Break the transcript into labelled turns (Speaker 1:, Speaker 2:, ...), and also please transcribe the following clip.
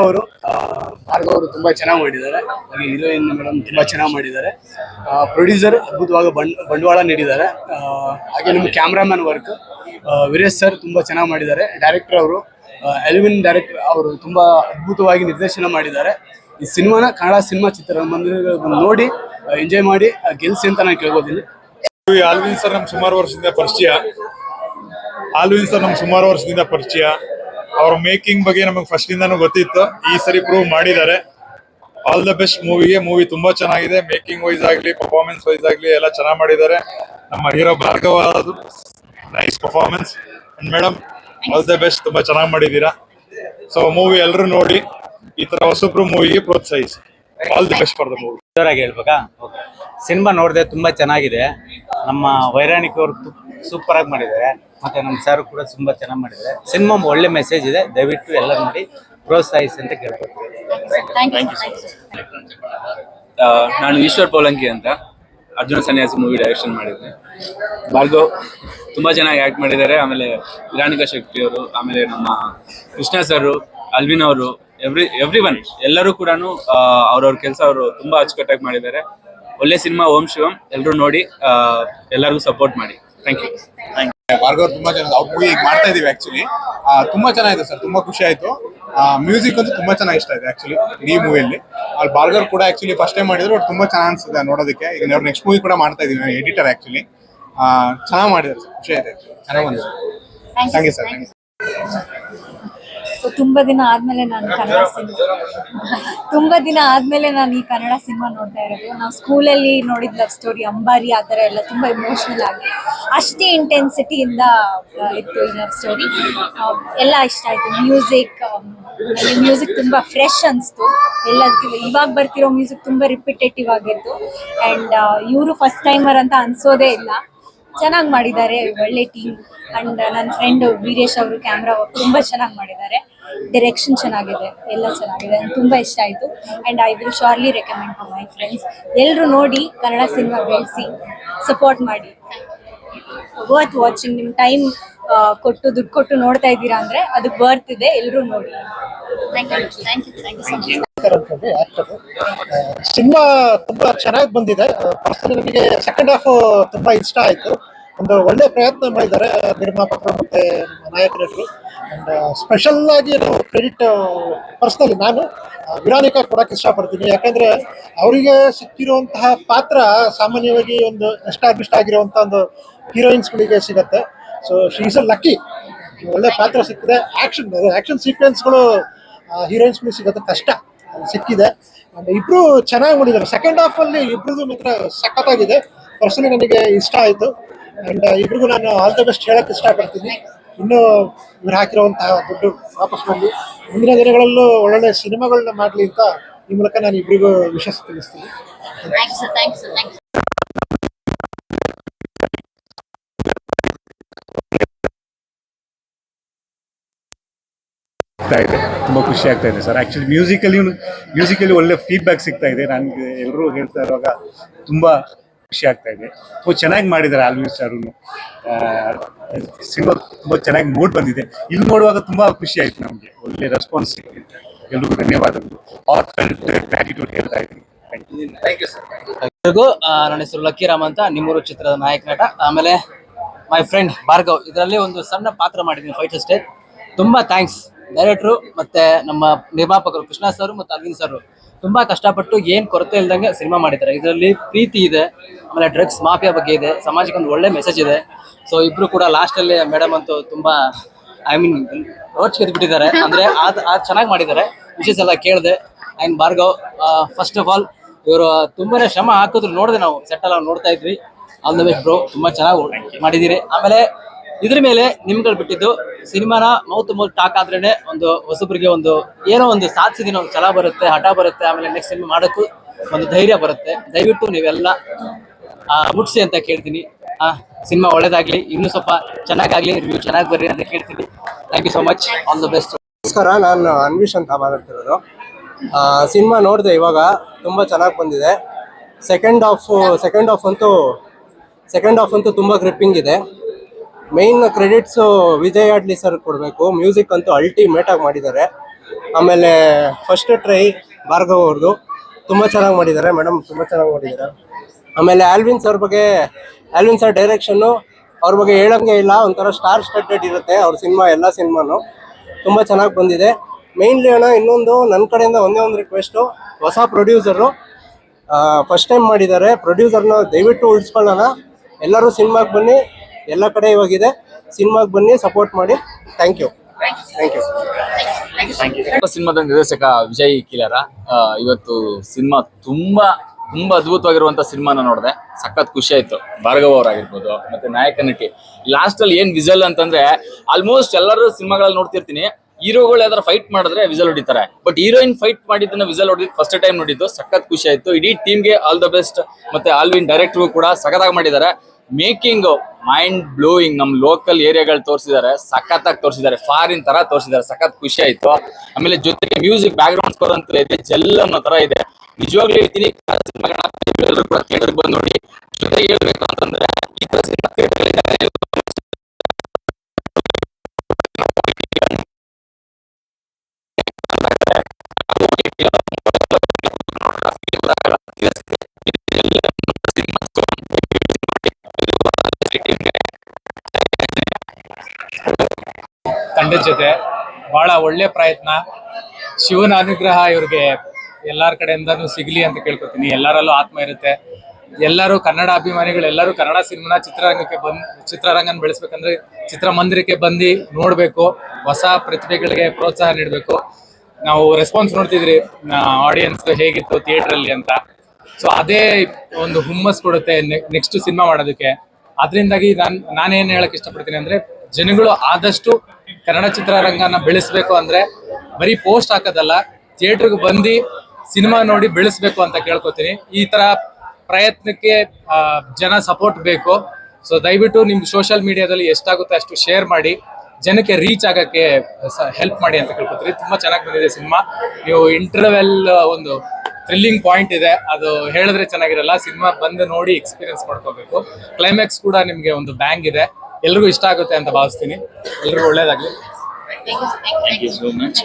Speaker 1: ಅವರು ಭಾರ್ಗವ್ ಅವರು ತುಂಬಾ ಚೆನ್ನಾಗಿ ಮಾಡಿದ್ದಾರೆ. ಹಾಗೆ ಹೀರೋಯಿನ್ ಮೇಡಮ್ ತುಂಬಾ ಚೆನ್ನಾಗಿ ಮಾಡಿದ್ದಾರೆ. ಪ್ರೊಡ್ಯೂಸರ್ ಅದ್ಭುತವಾಗಿ ಬಂಡವಾಳ ನೀಡಿದ್ದಾರೆ. ಹಾಗೆ ನಮ್ಮ ಕ್ಯಾಮ್ರಾಮನ್ ವರ್ಕ್ ವೀರೇಶ್ ಸರ್ ತುಂಬಾ ಚೆನ್ನಾಗಿ ಮಾಡಿದ್ದಾರೆ. ಡೈರೆಕ್ಟರ್ ಅವರು ಎಲಿವಿನ್ ಡೈರೆಕ್ಟರ್ ಅವರು ತುಂಬಾ ಅದ್ಭುತವಾಗಿ ನಿರ್ದೇಶನ ಮಾಡಿದ್ದಾರೆ. ಈ ಸಿನಿಮಾನ, ಕನ್ನಡ ಸಿನಿಮಾ ಚಿತ್ರಮಂದಿರಗಳು ನೋಡಿ ಎಂಜಾಯ್ ಮಾಡಿ ಗೆಲ್ಸಿ ಅಂತ ನಾನು ಕೇಳ್ಬೋದಿಲ್ಲ
Speaker 2: ಆಲ್ವಿನ್ ಸರ್ ನಮ್ಗೆ ಸುಮಾರು ವರ್ಷದಿಂದ ಪರಿಚಯ. ಆಲ್ವಿನ್ ಸರ್ ನಮ್ಗೆ ಸುಮಾರು ವರ್ಷದಿಂದ ಪರಿಚಯ. ಅವ್ರ ಮೇಕಿಂಗ್ ಬಗ್ಗೆ ನಮಗೆ ಫಸ್ಟ್ ಇಂದಾನು ಗೊತ್ತಿತ್ತು. ಈ ಸರಿ ಪ್ರೂವ್ ಮಾಡಿದ್ದಾರೆ. ಆಲ್ ದ ಬೆಸ್ಟ್ ಮೂವಿಗೆ ಮೂವಿ ತುಂಬಾ ಚೆನ್ನಾಗಿದೆ. ಮೇಕಿಂಗ್ ವೈಸ್ ಆಗ್ಲಿ ಪರ್ಫಾರ್ಮೆನ್ಸ್ ವೈಸ್ ಆಗ್ಲಿ ಎಲ್ಲ ಚೆನ್ನಾಗಿ ಮಾಡಿದ್ದಾರೆ. ನಮ್ಮ hero Bhargava nice performance madam all the best ತುಂಬಾ ಚೆನ್ನಾಗಿ ಮಾಡಿದ್ದೀರಾ? ಸೊ ಮೂವಿ ಎಲ್ಲರೂ ನೋಡಿ. ಈ ತರ ಹೊಸಬ್ರು ಮೂವಿಗೆ ಪ್ರೋತ್ಸಾಹಿಸಿ. All the best for the movie
Speaker 3: ಜೋರಾಗಿ ಹೇಳ್ಬೇಕಾ? ಸಿನಿಮಾ ನೋಡಿದೆ ತುಂಬಾ ಚೆನ್ನಾಗಿದೆ. ನಮ್ಮ ವೈರಾಣಿಕ ಅವರು ಸೂಪರ್ ಆಗಿ ಮಾಡಿದ್ದಾರೆ. ಮತ್ತೆ ನಮ್ಮ ಸರ್ ಕೂಡ ತುಂಬಾ ಚೆನ್ನಾಗಿ ಮಾಡಿದ್ದಾರೆ. ಸಿನಿಮಾ ಒಳ್ಳೆ ಮೆಸೇಜ್ ಇದೆ. ದಯವಿಟ್ಟು ಎಲ್ಲ ನೋಡಿ ಪ್ರೋತ್ಸಾಹಿಸಿ ಅಂತ ಕೇಳ್ಕೊಳ್ತೀನಿ.
Speaker 4: ಆ, ನಾನು ಈಶ್ವರ್ ಪೋಲಂಕಿ ಅಂತ ಅರ್ಜುನ ಸನ್ಯಾಸಿ ಮೂವಿ ಡೈರೆಕ್ಷನ್ ಮಾಡಿದ್ದೆ. ಭಾರ್ಗವ್ ತುಂಬಾ ಚೆನ್ನಾಗಿ ಆಕ್ಟ್ ಮಾಡಿದ್ದಾರೆ. ಆಮೇಲೆ ಇರಾಣಿಕಾ ಶೆಟ್ಟಿ ಅವರು ಆಮೇಲೆ ನಮ್ಮ ಕೃಷ್ಣ ಸರ್ ಅಲ್ವಿನ್ ಅವರು ಎವ್ರಿ ಎವ್ರಿ ಒನ್ ಎಲ್ಲರೂ ಕೂಡ ಅವ್ರವ್ರ ಕೆಲಸ ಅವರು ತುಂಬಾ ಅಚ್ಚುಕಟ್ಟಾಗಿ ಮಾಡಿದ್ದಾರೆ. ಒಳ್ಳೆ ಸಿನಿಮಾ ಓಂ ಶಿವಂ ಎಲ್ಲರೂ ನೋಡಿ ಆ, ಎಲ್ಲರಿಗೂ ಸಪೋರ್ಟ್ ಮಾಡಿ. ಥ್ಯಾಂಕ್ ಯು
Speaker 5: ಭಾರ್ಗವ್ ತುಂಬಾ ಚೆನ್ನಾಗಿ ಅವ್ರ ಮೂವಿ ಈಗ ಮಾಡ್ತಾ ಇದೀವಿ ಆಕ್ಚುಲಿ ತುಂಬಾ ಚೆನ್ನಾಗಿದೆ ಸರ್ ತುಂಬಾ ಖುಷಿ ಆಯ್ತು. ಮ್ಯೂಸಿಕ್ ಅಂತೂ ತುಂಬಾ ಚೆನ್ನಾಗಿ ಇಷ್ಟ ಆಯ್ತು ಆಕ್ಚುಲಿ ಇಡೀ ಮೂವಿಯಲ್ಲಿ ಅಲ್ಲಿ. ಬಾರ್ಗರ್ ಕೂಡ ಆಕ್ಚುಲಿ ಫಸ್ಟ್ ಟೈಮ್ ಮಾಡಿದ್ರು ಅವ್ರು ತುಂಬಾ ಚೆನ್ನಾಗಿ ಅನ್ಸುತ್ತೆ ನೋಡೋದಕ್ಕೆ. ಈಗ ನಾವು ನೆಕ್ಸ್ಟ್ ಮೂವಿ ಕೂಡ ಮಾಡ್ತಾ ಇದೀವಿ ಎಡಿಟರ್ ಆಕ್ಚುಲಿ ಚೆನ್ನಾಗಿ ಮಾಡಿದ್ರು ಸರ್ ಖುಷಿ ಆಯ್ತು. ಚೆನ್ನಾಗಿ ಬಂದಿದೆ. Thank you sir thank you
Speaker 6: so ತುಂಬಾ ದಿನ ಆದ್ಮೇಲೆ ನಾನು ಕನ್ನಡ ಸಿನಿಮಾ ತುಂಬಾ ದಿನ ಆದ್ಮೇಲೆ ನಾನು ಈ ಕನ್ನಡ ಸಿನಿಮಾ ನೋಡ್ತಾ ಇರೋದು. ನಾವು ಸ್ಕೂಲಲ್ಲಿ ನೋಡಿದ ಲವ್ ಸ್ಟೋರಿ ಅಂಬಾರಿ ಆ ಥರ ಎಲ್ಲ ತುಂಬಾ ಇಮೋಷನಲ್ ಆಗಿ. ಅಷ್ಟೇ ಇಂಟೆನ್ಸಿಟಿ ಇಂದ ಇತ್ತು ಈ ಲವ್ ಸ್ಟೋರಿ ಎಲ್ಲ ಇಷ್ಟ ಆಯ್ತು. ಮ್ಯೂಸಿಕ್ ಮ್ಯೂಸಿಕ್ ತುಂಬಾ ಫ್ರೆಶ್ ಅನ್ಸ್ತು. ಎಲ್ಲದಕ್ಕೂ ಇವಾಗ ಬರ್ತಿರೋ ಮ್ಯೂಸಿಕ್ ತುಂಬಾ ರಿಪಿಟೇಟಿವ್ ಆಗಿತ್ತು. ಅಂಡ್ ಇವರು ಫಸ್ಟ್ ಟೈಮರ್ ಅಂತ ಅನ್ಸೋದೇ ಇಲ್ಲ. ಚೆನ್ನಾಗಿ ಮಾಡಿದ್ದಾರೆ, ಒಳ್ಳೆ ಟೀಮ್ ಅಂಡ್ ನನ್ನ ಫ್ರೆಂಡ್ ವೀರೇಶ್ ಅವರು ಕ್ಯಾಮ್ರಾ ತುಂಬಾ ಚೆನ್ನಾಗಿ ಮಾಡಿದ್ದಾರೆ. ಡೈರೆಕ್ಷನ್ ಚೆನ್ನಾಗಿದೆ, ಎಲ್ಲ ಚೆನ್ನಾಗಿದೆ. ನಂಗೆ ತುಂಬಾ ಇಷ್ಟ ಆಯ್ತು. And I will surely recommend to my friends ಎಲ್ಲರೂ ನೋಡಿ ಕನ್ನಡ ಸಿನಿಮಾ ಬೆಳೆಸಿ ಸಪೋರ್ಟ್ ಮಾಡಿ. ವರ್ತ್ ವಾಚಿಂಗ್ ನಿಮ್ಮ ಟೈಮ್ ಕೊಟ್ಟು ದುಡ್ಡು ಕೊಟ್ಟು ನೋಡ್ತಾ ಇದ್ದೀರಾ ಅಂದ್ರೆ ಅದಕ್ಕೆ ವರ್ತ್ ಇದೆ. ಎಲ್ಲರೂ ನೋಡಿ. Thank you thank you thank you so much
Speaker 7: actor cinema ತುಂಬಾ ಚೆನ್ನಾಗಿ ಬಂದಿದೆ. ನಮಗೆ ನನಗೆ ಸೆಕೆಂಡ್ ಹಾಫ್ ತುಂಬಾ ಇಷ್ಟ ಆಯ್ತು. ಒಂದು ಒಳ್ಳೆ ಪ್ರಯತ್ನ ಮಾಡಿದ್ದಾರೆ ನಿರ್ಮಾಪಕರು ಮತ್ತೆ ನಮ್ಮ ನಾಯಕ ನಟರು ಅಂಡ್ ಸ್ಪೆಷಲ್ ಆಗಿ ನಾವು ಕ್ರೆಡಿಟ್ ಪರ್ಸನಲಿ ನಾನು ವಿರಾನಿಕ ಕೊಡಕ್ಕೆ ಇಷ್ಟಪಡ್ತೀನಿ. ಯಾಕಂದ್ರೆ ಅವರಿಗೆ ಸಿಕ್ಕಿರುವಂತಹ ಪಾತ್ರ ಸಾಮಾನ್ಯವಾಗಿ ಒಂದು ಎಸ್ಟಾಬ್ಲಿಷ್ಡ್ ಆಗಿರುವಂತಹ ಒಂದು ಹೀರೋಯಿನ್ಸ್ಗಳಿಗೆ ಸಿಗತ್ತೆ. So she is a lucky ಒಳ್ಳೆ ಪಾತ್ರ ಸಿಕ್ಕಿದೆ. ಆಕ್ಷನ್ ಆಕ್ಷನ್ ಸೀಕ್ವೆನ್ಸ್ಗಳು ಹೀರೋಯಿನ್ಸ್ಗಳಿಗೆ ಸಿಗತ್ತೆ. ಕಷ್ಟ. ಸಿಕ್ಕಿದೆ. ಅಂಡ್ ಇಬ್ರು ಚೆನ್ನಾಗಿ ಮಾಡಿದ್ದಾರೆ. ಸೆಕೆಂಡ್ ಹಾಫ್ ಅಲ್ಲಿ ಇಬ್ರದ್ದು ಮಾತ್ರ ಸಖತ್ತಾಗಿದೆ. ಪರ್ಸನಲಿ ನನಗೆ ಇಷ್ಟ ಆಯಿತು. ಅಂಡ್ ಇಬ್ರಿಗೂ ನಾನು ಆಲ್ ದ ಬೆಸ್ಟ್ ಹೇಳಕ್ ಇಷ್ಟಪಡ್ತೀನಿ. ಇನ್ನು ಇವ್ರು ಹಾಕಿರುವಂತಹ ದುಡ್ಡು ವಾಪಸ್ ಬಂದು ಮುಂದಿನ ದಿನಗಳಲ್ಲೂ ಒಳ್ಳೊಳ್ಳೆ ಸಿನಿಮಾಗಳನ್ನ ಮಾಡಲಿ ಅಂತ ಈ ಮೂಲಕ ನಾನು ಇಬ್ಬರಿಗೂ ವಿಶ್ವಾಸ ತಿಳಿಸ್ತೀನಿ.
Speaker 6: Thank you sir thank you sir thank you
Speaker 2: ಆಗ್ತಾ ಇದೆ. ತುಂಬ ಖುಷಿ ಆಗ್ತಾ ಇದೆ ಸರ್. ಆಕ್ಚುಲಿ ಮ್ಯೂಸಿಕಲಿ ಮ್ಯೂಸಿಕಲಿ ಒಳ್ಳೆ ಫೀಡ್ಬ್ಯಾಕ್ ಸಿಗ್ತಾ ಇದೆ. ನನಗೆ ಎಲ್ಲರೂ ಹೇಳ್ತಾ ಇರುವಾಗ ತುಂಬ ಖುಷಿ ಆಗ್ತಾ ಇದೆ. ತುಂಬ ಚೆನ್ನಾಗಿ ಮಾಡಿದ್ದಾರೆ ಆಲ್ಮೋಸ್ಟ್ ಅವರು ಸಿನಿಮಾ ತುಂಬ ಚೆನ್ನಾಗಿ ಮೂಡ್ ಬಂದಿದೆ. ಇಲ್ಲಿ ನೋಡುವಾಗ ತುಂಬ ಖುಷಿ ಆಯ್ತು ನಮಗೆ. ಒಳ್ಳೆ ರೆಸ್ಪಾನ್ಸ್ ಸಿಕ್ಕಿದೆ. ಎಲ್ರಿಗೂ ಧನ್ಯವಾದಗಳು. ಗ್ರ್ಯಾಟಿಟ್ಯೂಡ್ ಹೇಳ್ತಾ ಇದ್ದೀನಿ.
Speaker 8: ನನ್ನ ಹೆಸರು ಲಕ್ಕಿರಾಮ್ ಅಂತ. ನಿಮ್ಮೂರು ಚಿತ್ರದ ನಾಯಕ ನಟ. ಆಮೇಲೆ ಮೈ ಫ್ರೆಂಡ್ ಭಾರ್ಗವ್. ಇದರಲ್ಲಿ ಒಂದು ಸಣ್ಣ ಪಾತ್ರ ಮಾಡಿದ್ದೀನಿ ಫೈಟ್ ಅಷ್ಟೇ ತುಂಬಾ ಥ್ಯಾಂಕ್ಸ್ ಡೈರೆಕ್ಟ್ರು ಮತ್ತೆ ನಮ್ಮ ನಿರ್ಮಾಪಕರು ಕೃಷ್ಣ ಸರ್ ಮತ್ತು ಅರವಿಂದ್ ಸರ್. ತುಂಬಾ ಕಷ್ಟಪಟ್ಟು ಏನ್ ಕೊರತೆ ಇಲ್ದಂಗೆ ಸಿನಿಮಾ ಮಾಡಿದ್ದಾರೆ. ಇದರಲ್ಲಿ ಪ್ರೀತಿ ಇದೆ, ಆಮೇಲೆ ಡ್ರಗ್ಸ್ ಮಾಫಿಯಾ ಬಗ್ಗೆ ಇದೆ, ಸಮಾಜಕ್ಕೆ ಒಂದು ಒಳ್ಳೆ ಮೆಸೇಜ್ ಇದೆ. ಸೊ ಇಬ್ರು ಕೂಡ ಲಾಸ್ಟ್ ಅಲ್ಲಿ ಮೇಡಮ್ ಅಂತೂ ತುಂಬಾ ಐ ಮೀನ್ ರೋಚ್ ಬಿಟ್ಟಿದ್ದಾರೆ ಅಂದ್ರೆ ಅದು ಚೆನ್ನಾಗಿ ಮಾಡಿದ್ದಾರೆ. ವಿಶೇಷ ಎಲ್ಲ ಕೇಳಿದೆ. ಐನ್ ಭಾರ್ಗವ್ ಫಸ್ಟ್ ಆಫ್ ಆಲ್ ಇವರು ತುಂಬಾನೇ ಶ್ರಮ ಹಾಕಿದ್ರು ನೋಡಿದೆ ನಾವು. ಸೆಟ್ ಎಲ್ಲ ನೋಡ್ತಾ ಇದ್ವಿ. ಆಲ್ ದ ಬೆಸ್ಟ್ ಬ್ರೋ ತುಂಬಾ ಚೆನ್ನಾಗಿ ಮಾಡಿದ್ದೀರಿ. ಆಮೇಲೆ ಇದ್ರ ಮೇಲೆ ನಿಮ್ಗಳು ಬಿಟ್ಟಿದ್ದು ಸಿನಿಮಾನ ಮೌತ್ ಮೌತ್ ಟಾಕ್ ಆದ್ರೇನೆ ಒಂದು ಹೊಸಬ್ರಿಗೆ ಒಂದು ಏನೋ ಒಂದು ಸಾಧಿಸಿದಿನ ಒಂದು ಛಲ ಬರುತ್ತೆ, ಹಠ ಬರುತ್ತೆ, ಆಮೇಲೆ ನೆಕ್ಸ್ಟ್ ಸಿನಿಮಾ ಮಾಡೋಕ್ಕೂ ಒಂದು ಧೈರ್ಯ ಬರುತ್ತೆ. ದಯವಿಟ್ಟು ನೀವೆಲ್ಲ ಮುಟ್ಸಿ ಅಂತ ಕೇಳ್ತೀನಿ. ಆ, ಸಿನಿಮಾ ಒಳ್ಳೇದಾಗ್ಲಿ, ಇನ್ನೂ ಸ್ವಲ್ಪ ಚೆನ್ನಾಗಾಗ್ಲಿ ರಿವ್ಯೂ ಚೆನ್ನಾಗಿ ಬರ್ರಿ ಅಂತ ಕೇಳ್ತೀನಿ. Thank you so much all the best
Speaker 9: ನಮಸ್ಕಾರ, ನಾನು ಅನ್ವಿಶ್ ಅಂತ ಮಾತಾಡ್ತಿರೋದು. ಸಿನಿಮಾ ನೋಡಿದೆ ಇವಾಗ ತುಂಬ ಚೆನ್ನಾಗಿ ಬಂದಿದೆ. ಸೆಕೆಂಡ್ ಹಾಫ್ ಸೆಕೆಂಡ್ ಹಾಫ್ ಅಂತೂ ಸೆಕೆಂಡ್ ಹಾಫ್ ಅಂತೂ ತುಂಬ ಗ್ರಿಪ್ಪಿಂಗ್ ಇದೆ. Main credits Vijay Adli sir ಕೊಡಬೇಕು. ಮ್ಯೂಸಿಕ್ ಅಂತೂ ಅಲ್ಟಿಮೇಟ್ ಆಗಿ ಮಾಡಿದ್ದಾರೆ. ಆಮೇಲೆ ಫಸ್ಟ್ ಟ್ರೈ ಭಾರ್ಗವ್ ಅವ್ರದ್ದು ತುಂಬ ಚೆನ್ನಾಗಿ ಮಾಡಿದ್ದಾರೆ ಮೇಡಮ್ ತುಂಬ ಚೆನ್ನಾಗಿ ಮಾಡಿದ್ದಾರೆ. ಆಮೇಲೆ ಆಲ್ವಿನ್ ಸರ್ ಬಗ್ಗೆ ಆಲ್ವಿನ್ ಸರ್ ಡೈರೆಕ್ಷನ್ನು ಅವ್ರ ಬಗ್ಗೆ ಹೇಳೋಂಗೆ ಇಲ್ಲ. ಒಂಥರ ಸ್ಟಾರ್ ಸ್ಟಡ್ಡೆಡ್ ಇರುತ್ತೆ. ಅವ್ರ ಸಿನಿಮಾ, ಎಲ್ಲ ಸಿನಿಮಾನು. ತುಂಬ ಚೆನ್ನಾಗಿ ಬಂದಿದೆ. ಮೇಯ್ನ್ಲಿ ಅಣ್ಣ, ಇನ್ನೊಂದು ನನ್ನ ಕಡೆಯಿಂದ ಒಂದೇ ಒಂದು ರಿಕ್ವೆಸ್ಟು ಹೊಸ ಪ್ರೊಡ್ಯೂಸರು ಫಸ್ಟ್ ಟೈಮ್ ಮಾಡಿದ್ದಾರೆ. ಪ್ರೊಡ್ಯೂಸರ್ನ ದಯವಿಟ್ಟು ಉಳಿಸ್ಕೊಳ್ಳೋಣ. ಎಲ್ಲರೂ ಸಿನಿಮಾಗೆ ಬನ್ನಿ. ಎಲ್ಲ ಕಡೆ ಇವಾಗಿದೆ ಸಿನಿಮಾಗೆ ಬನ್ನಿ ಸಪೋರ್ಟ್ ಮಾಡಿ. ಥ್ಯಾಂಕ್ ಯು ಥ್ಯಾಂಕ್ ಯು
Speaker 10: ಸಿನಿಮಾದ ನಿರ್ದೇಶಕ ವಿಜಯ್ ಕಿಲರ ಇವತ್ತು ಸಿನಿಮಾ ತುಂಬಾ ತುಂಬಾ ಅದ್ಭುತವಾಗಿರುವಂತ ಸಿನಿಮಾನ ನೋಡಿದೆ. ಸಖತ್ ಖುಷಿ ಆಯ್ತು. ಭಾರ್ಗವ್ ಅವರಾಗಿರ್ಬೋದು, ಮತ್ತೆ ನಾಯಕ ನಟಿ. ಲಾಸ್ಟ್ ಅಲ್ಲಿ ಏನ್ ವಿಜಲ್ ಅಂತಂದ್ರೆ ಆಲ್ಮೋಸ್ಟ್ ಎಲ್ಲರೂ ಸಿನಿಮಾಗಳಲ್ಲಿ ನೋಡ್ತಿರ್ತೀನಿ. ಹೀರೋಗಳು ಯಾವ್ದಾರ ಫೈಟ್ ಮಾಡಿದ್ರೆ ವಿಜಲ್ ಹೊಡಿತಾರೆ. ಬಟ್ ಹೀರೋಯಿನ್ ಫೈಟ್ ಮಾಡಿದ್ದನ್ನ ವಿಜಲ್ ಹೊಡಿದ್ ಫಸ್ಟ್ ಟೈಮ್ ನೋಡಿದ್ದು ಸಖತ್ ಖುಷಿ ಆಯ್ತು. ಇಡೀ ಟೀಮ್ಗೆ ಆಲ್ ದ ಬೆಸ್ಟ್ ಮತ್ತೆ ಆಲ್ವಿನ್ ಡೈರೆಕ್ಟರ್ ಕೂಡ ಸಖತ್ತಾಗಿ ಮಾಡಿದ್ದಾರೆ. ಮೇಕಿಂಗ್ ಮೈಂಡ್ ಬ್ಲೋಯಿಂಗ್ ನಮ್ ಲೋಕಲ್ ಏರಿಯಾಗಳು ತೋರಿಸಿದ್ದಾರೆ ಸಖತ್ತಾಗಿ ತೋರಿಸಿದ್ದಾರೆ ಫಾರಿನ್ ತರ ತೋರಿಸಿದ್ದಾರೆ ಸಖತ್ ಖುಷಿ ಆಯ್ತು. ಆಮೇಲೆ ಜೊತೆಗೆ ಮ್ಯೂಸಿಕ್ ಬ್ಯಾಕ್ ಗ್ರೌಂಡ್ ಸ್ಕೋರ್ ಅಂತ ಇದೆ ಜೆಲ್ಲ ಅನ್ನೋ ತರ ಇದೆ. ನಿಜವಾಗ್ಲೂ ಹೇಳ್ತೀನಿ ಎಲ್ಲರೂ ಬಂದು ನೋಡಿ, ಜೊತೆಗೆ ಹೇಳ್ಬೇಕು ಅಂತಂದ್ರೆ
Speaker 11: ಜೊತೆ ಬಹಳ ಒಳ್ಳೆ ಪ್ರಯತ್ನ. ಶಿವನ ಅನುಗ್ರಹ ಇವ್ರಿಗೆ ಎಲ್ಲಾರ ಕಡೆಯಿಂದನೂ ಸಿಗ್ಲಿ ಅಂತ ಕೇಳ್ಕೊತೀನಿ. ಎಲ್ಲರಲ್ಲೂ ಆತ್ಮ ಇರುತ್ತೆ. ಎಲ್ಲರೂ ಕನ್ನಡ ಅಭಿಮಾನಿಗಳು, ಎಲ್ಲರೂ ಕನ್ನಡ ಸಿನಿಮಾನ ಚಿತ್ರರಂಗಕ್ಕೆ ಬಂದ್, ಚಿತ್ರರಂಗನ ಬೆಳೆಸ್ಬೇಕಂದ್ರೆ ಚಿತ್ರಮಂದಿರಕ್ಕೆ ಬಂದು ನೋಡ್ಬೇಕು. ಹೊಸ ಪ್ರತಿಭೆಗಳಿಗೆ ಪ್ರೋತ್ಸಾಹ ನೀಡಬೇಕು. ನಾವು ರೆಸ್ಪಾನ್ಸ್ ನೋಡ್ತಿದ್ರಿ ಆಡಿಯನ್ಸ್ ಹೇಗಿತ್ತು ಥಿಯೇಟರ್ ಅಲ್ಲಿ ಅಂತ. ಸೊ ಅದೇ ಒಂದು ಹುಮ್ಮಸ್ ಕೊಡುತ್ತೆ, ನೆಕ್ಸ್ಟ್ ಸಿನಿಮಾ ಮಾಡೋದಕ್ಕೆ. ಅದರಿಂದಾಗಿ ನಾನು, ನಾನೇನು ಹೇಳಕ್ ಇಷ್ಟಪಡ್ತೀನಿ ಅಂದ್ರೆ ಜನಗಳು ಆದಷ್ಟು ಕನ್ನಡ ಚಿತ್ರರಂಗನ ಬೆಳೆಸಬೇಕು ಅಂದ್ರೆ ಬರೀ ಪೋಸ್ಟ್ ಹಾಕೋದಲ್ಲ ಥಿಯೇಟ್ರಿಗೆ ಬಂದು ಸಿನಿಮಾ ನೋಡಿ ಬೆಳೆಸಬೇಕು ಅಂತ ಕೇಳ್ಕೊತೀನಿ. ಈ ತರ ಪ್ರಯತ್ನಕ್ಕೆ ಜನ ಸಪೋರ್ಟ್ ಬೇಕು. ಸೊ ದಯವಿಟ್ಟು ನಿಮ್ಗೆ ಸೋಷಿಯಲ್ ಮೀಡಿಯಾದಲ್ಲಿ ಎಷ್ಟಾಗುತ್ತೆ ಅಷ್ಟು ಶೇರ್ ಮಾಡಿ, ಜನಕ್ಕೆ ರೀಚ್ ಆಗಕ್ಕೆ ಹೆಲ್ಪ್ ಮಾಡಿ ಅಂತ ಕೇಳ್ಕೊತೀನಿ. ತುಂಬಾ ಚೆನ್ನಾಗಿ ಬಂದಿದೆ ಸಿನಿಮಾ ನೀವು ಇಂಟರ್ವೆಲ್ ಒಂದು ಥ್ರಿಲ್ಲಿಂಗ್ ಪಾಯಿಂಟ್ ಇದೆ. ಅದು ಹೇಳಿದ್ರೆ ಚೆನ್ನಾಗಿರಲ್ಲ. ಸಿನಿಮಾ ಬಂದು ನೋಡಿ ಎಕ್ಸ್ಪೀರಿಯನ್ಸ್ ಮಾಡ್ಕೋಬೇಕು. ಕ್ಲೈಮ್ಯಾಕ್ಸ್ ಕೂಡ ನಿಮ್ಗೆ ಒಂದು ಬ್ಯಾಂಗ್ ಇದೆ. ಎಲ್ರಿಗೂ ಇಷ್ಟ ಆಗುತ್ತೆ ಅಂತ ಭಾವಿಸ್ತೀನಿ. ಎಲ್ರಿಗೂ ಒಳ್ಳೇದಾಗ್ಲಿ.
Speaker 10: Thank you so much